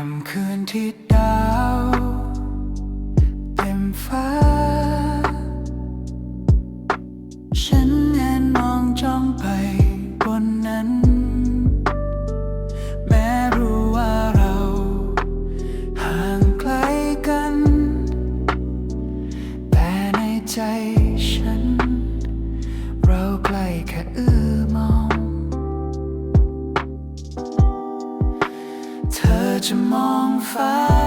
ค่ำคืนที่ดาวเต็มฟ้า ฉันแอนมองจ้องไปบนนั้น แม้รู้ว่าเราห่างไกลกัน แต่ในใจฉัน เราใกล้แค่เอื้อมอง 这梦发。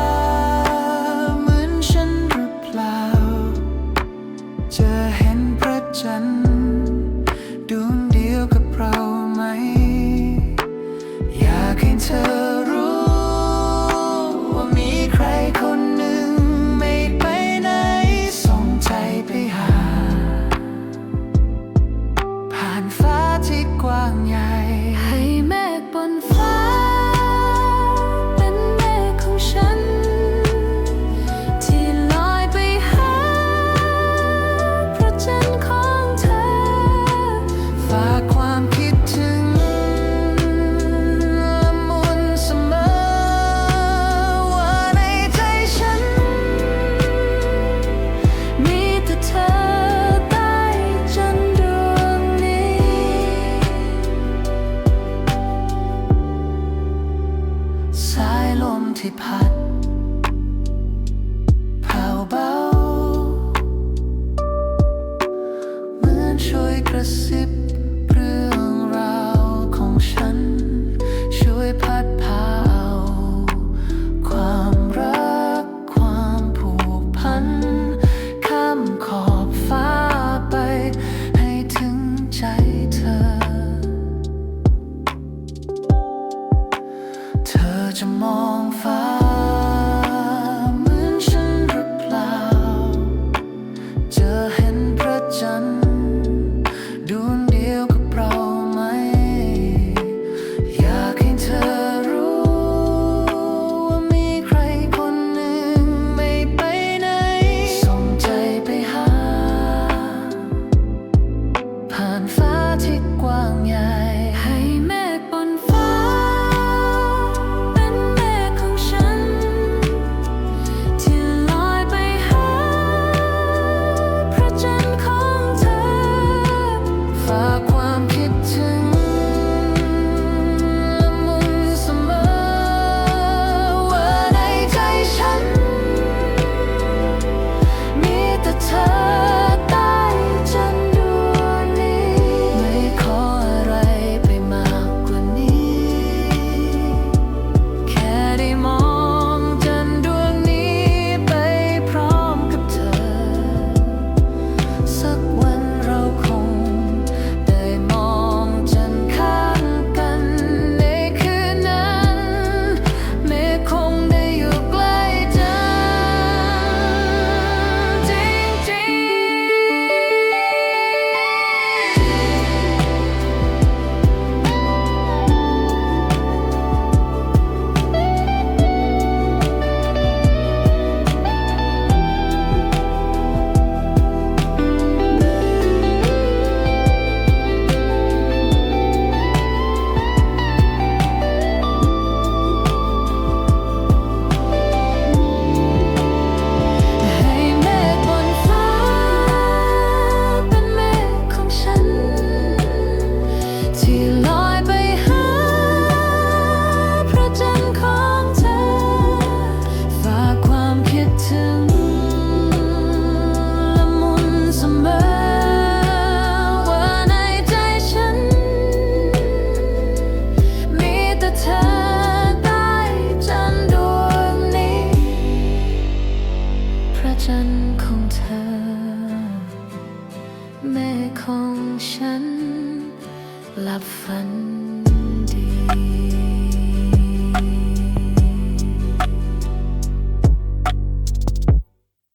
ที่พัดเผาเบา เหมือนช่วยกระซิบ love fun